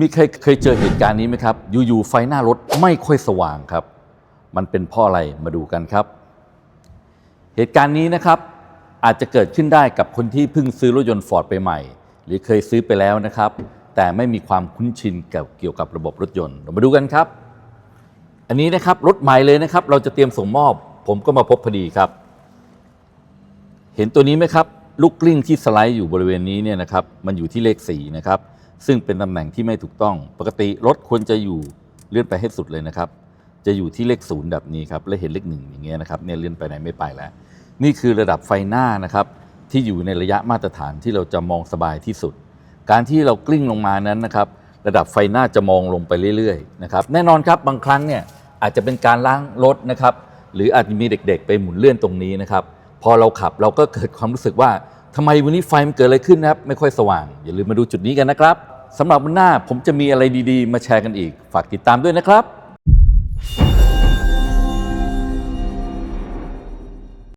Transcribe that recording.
มีใครเคยเจอเหตุการณ์นี้ไหมครับ อยู่ๆไฟหน้ารถไม่ค่อยสว่างครับ มันเป็นเพราะอะไรมาดูกันครับ เหตุการณ์นี้นะครับอาจจะเกิดขึ้นได้กับคนที่เพิ่งซื้อรถยนต์ฟอร์ดไปใหม่ หรือเคยซื้อไปแล้วนะครับ แต่ไม่มีความคุ้นชินเกี่ยวกับระบบรถยนต์เรามาดูกันครับ อันนี้นะครับรถใหม่เลยนะครับ เราจะเตรียมส่งมอบ ผมก็มาพบพอดีครับ เห็นตัวนี้ไหมครับ ลูกกลิ้งที่สไลด์อยู่บริเวณนี้เนี่ยนะครับมันอยู่ที่เลข4นะครับซึ่งเป็นตำแหน่งที่ไม่ถูกต้อง ปกติรถควรจะอยู่เลื่อนไปให้สุดเลยนะครับ จะอยู่ที่เลขศูนย์แบบนี้ครับและเห็นเลขหนึ่งอย่างเงี้ยนะครับเนี่ยเลื่อนไปไหนไม่ไปแล้ว นี่คือระดับไฟหน้านะครับที่อยู่ในระยะมาตรฐานที่เราจะมองสบายที่สุด การที่เรากลิ้งลงมานั้นนะครับระดับไฟหน้าจะมองลงไปเรื่อยๆนะครับแน่นอนครับบางครั้งเนี่ยอาจจะเป็นการล้างรถนะครับหรืออาจจะมีเด็กๆ ไปหมุนเลื่อนตรงนี้นะครับ พอเราขับเราก็เกิดความรู้สึกว่าทำไมวันนี้ไฟมันเกิดอะไรขึ้นนะครับ ไม่ค่อยสว่าง อย่าลืมมาดูจุดนี้กันนะครับสำหรับวันหน้าผมจะมีอะไรดีๆ มาแชร์กันอีก ฝากติดตามด้วยนะครับ